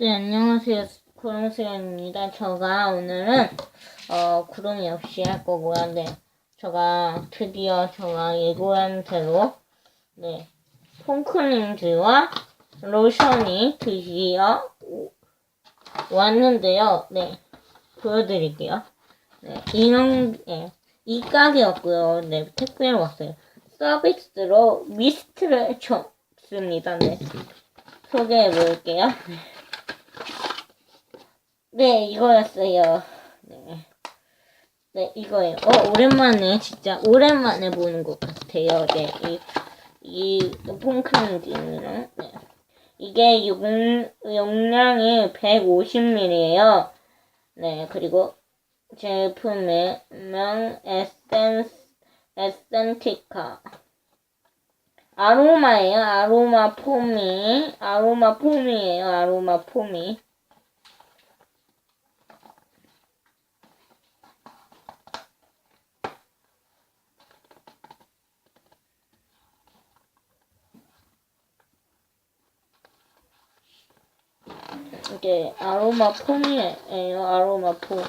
네, 안녕하세요. 구름수연입니다. 제가 오늘은, 어, 구름이 없이 할 거고요. 네. 제가 드디어 제가 예고한 대로, 네. 폼크림즈와 로션이 드디어 오- 왔는데요. 네. 보여드릴게요. 네. 이런, 네. 이 가게였고요. 네. 택배로 왔어요. 서비스로 미스트를 줬습니다. 네. 소개해 볼게요. 네, 이거였어요. 네. 네, 이거예요. 어, 오랜만에, 진짜, 오랜만에 보는 것 같아요. 네, 이, 이, 폼크림즈는, 네. 이게 용, 용량이 150ml예요. 네, 그리고 제품의 명 에센스, 에센티카. 아로마예요. 아로마 폼이. 아로마 폼이에요. 아로마 폼이. 이게 아로마 폼이에요. 아로마 폼.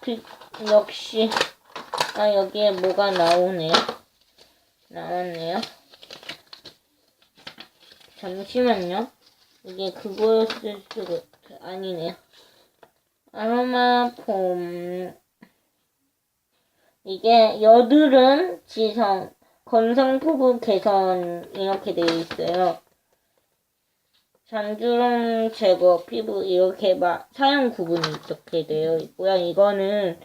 그, 역시 아 여기에 뭐가 나오네요. 나왔네요. 잠시만요. 이게 그거였을 수가 아니네요. 아로마 폼 이게 여드름 지성 건성 피부 개선 이렇게 되어 있어요. 잔주름 제거 피부 이렇게 막 사용 구분이 이렇게 되어 있고요. 이거는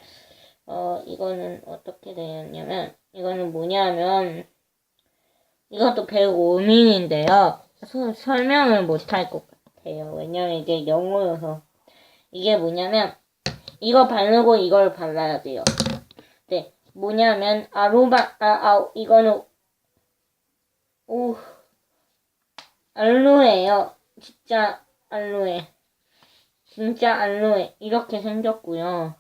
어 이거는 어떻게 되었냐면 이거는 뭐냐면 이것도 105mm인데요. 설명을 못 할 것 같아요. 왜냐면 이게 영어여서 이게 뭐냐면 이거 바르고 이걸 발라야 돼요. 네, 뭐냐면 아로마 아, 아 이거는 오 알로에요. 진짜 알로에. 진짜 알로에. 이렇게 생겼고요.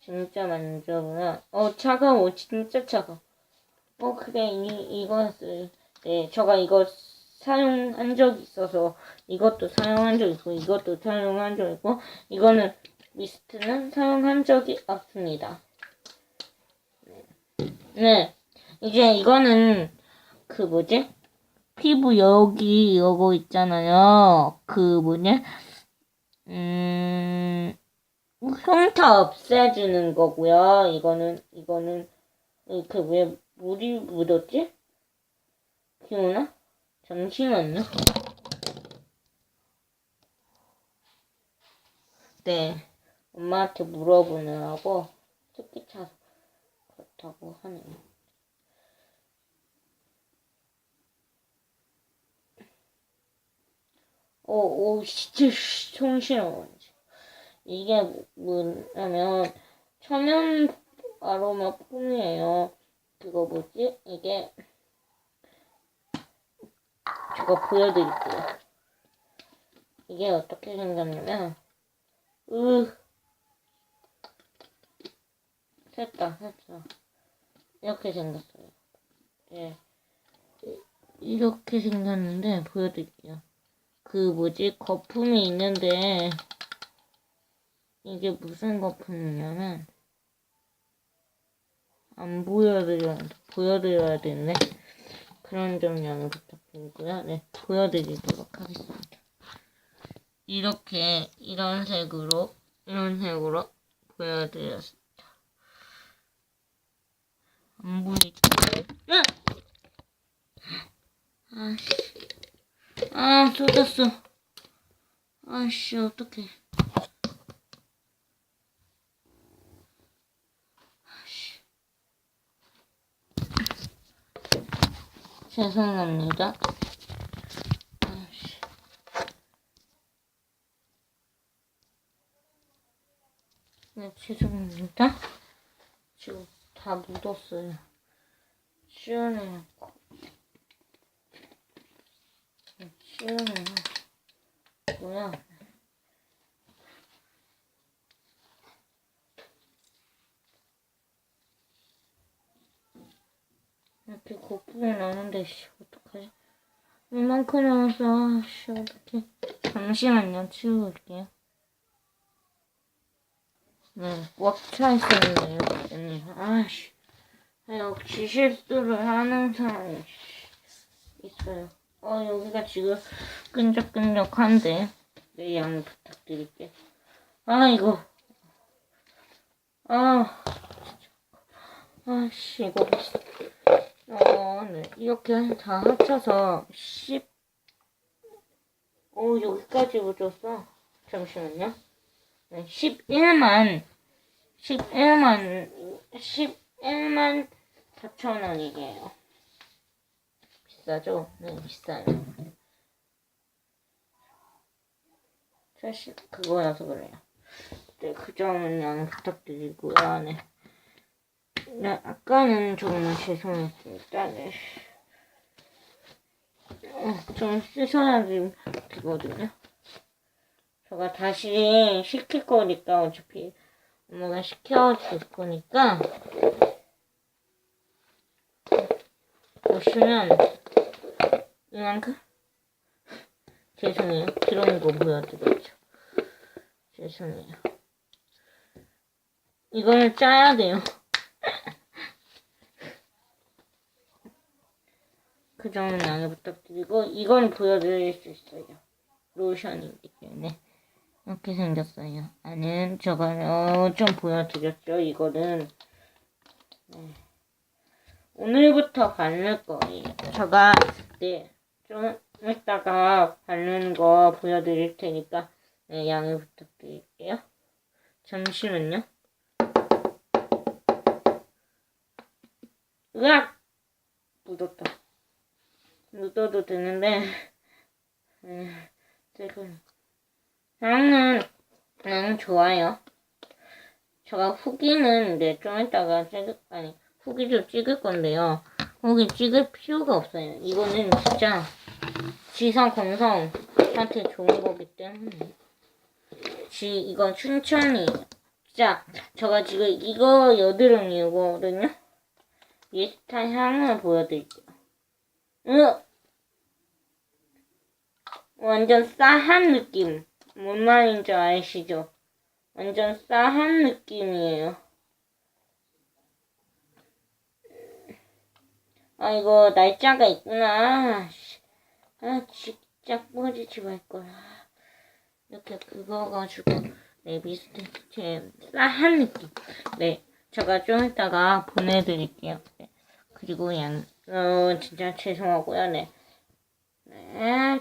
진짜 만져보면 어 차가워. 진짜 차가워. 어 그래 이 이거였어요. 네, 제가 이거 사용한 적이 있어서 이것도 사용한 적 있고 이것도 사용한 적 있고 이거는 미스트는 사용한 적이 없습니다. 네, 이제 이거는 그 뭐지? 피부 여기 요거 있잖아요. 그 뭐냐? 음 흉터 없애주는 거고요. 이거는 이거는 그 왜 물이 묻었지? 기억나? 잠시만요. 네, 엄마한테 물어보느라고 특기 차서 그렇다고 하네요. 오, 오, 진짜 손실어. 이게 뭐냐면 천연 아로마 폼이에요. 그거 뭐지? 이게 제가 보여드릴게요. 이게 어떻게 생겼냐면 으 됐다 됐다 이렇게 생겼어요. 예 이렇게 생겼는데 보여드릴게요. 그 뭐지 거품이 있는데 이게 무슨 거품이냐면 안 보여드려 보여드려야 되는데 그런 점 양해 부탁드리고요. 네 보여드리도록 하겠습니다. 이렇게 이런 색으로 이런 색으로 보여드렸습니다. 안 보이죠? 아! 아씨. 아, 쏟았어. 아씨, 어떡해. 죄송합니다. 네, 죄송합니다. 지금 다 묻었어요. 시원해요. 시원해요. 뭐야? 이렇게 거품이 나는데, 씨, 어떡하지? 이만큼 나와서 아씨 어떡해. 잠시만요. 치우고 올게요. 네꽉 차 있었네요. 언니 아씨. 역시 실수를 하는 사람이 있어요. 어 여기가 지금 끈적끈적한데 내 양해 부탁드릴게 아 이거. 아 아씨 이거 어, 네. 이렇게 다 합쳐서 10, 오, 여기까지 묻었어. 잠시만요. 네, 11만, 11만, 11만 4천 원이에요. 비싸죠? 네, 비싸요. 사실 그거라서 그래요. 네, 그 점은 양해 부탁드리고요. 네. 네, 아까는 정말 죄송했습니다. 네. 어, 좀 씻어야지 되거든요. 제가 다시 시킬 거니까 어차피 엄마가 시켜줄 거니까 보시면 이만큼 죄송해요. 들어온 거 보여드렸죠. 죄송해요. 이거는 짜야 돼요. 그 점은 양해 부탁드리고 이건 보여드릴 수 있어요. 로션이기 때문에 이렇게 생겼어요. 안은 저거는 좀 보여드렸죠. 이거는 네. 오늘부터 바를 거예요. 제가 네좀 이따가 바르는 거 보여드릴 테니까 네, 양해 부탁드릴게요. 잠시만요. 으악! 묻었다. 묻어도 되는데, 음, 지금, 향은, 음, 좋아요. 제가 후기는, 네, 좀 이따가 찍을, 아니, 후기도 찍을 건데요. 후기 찍을 필요가 없어요. 이거는 진짜, 지성 건성한테 좋은 거기 때문에. 지, 이건 춘천이에요. 진짜, 제가 지금 이거 여드름이거든요? 비슷한 향을 보여드릴게요. 으! 완전 싸한 느낌. 뭔 말인지 아시죠? 완전 싸한 느낌이에요. 아, 이거 날짜가 있구나. 씨. 아, 진짜 꺼지지 말걸. 이렇게 긁어가지고, 네. 제 싸한 느낌. 네, 제가 좀 이따가 보내드릴게요. 네. 그리고 양, 어, 진짜 죄송하고요. 네. 네.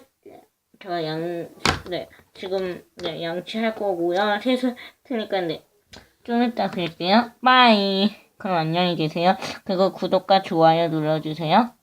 제가 양, 네. 지금, 네, 양치할 거고요. 세수 테니까, 네. 좀 이따 뵐게요. 빠이. 그럼 안녕히 계세요. 그리고 구독과 좋아요 눌러주세요.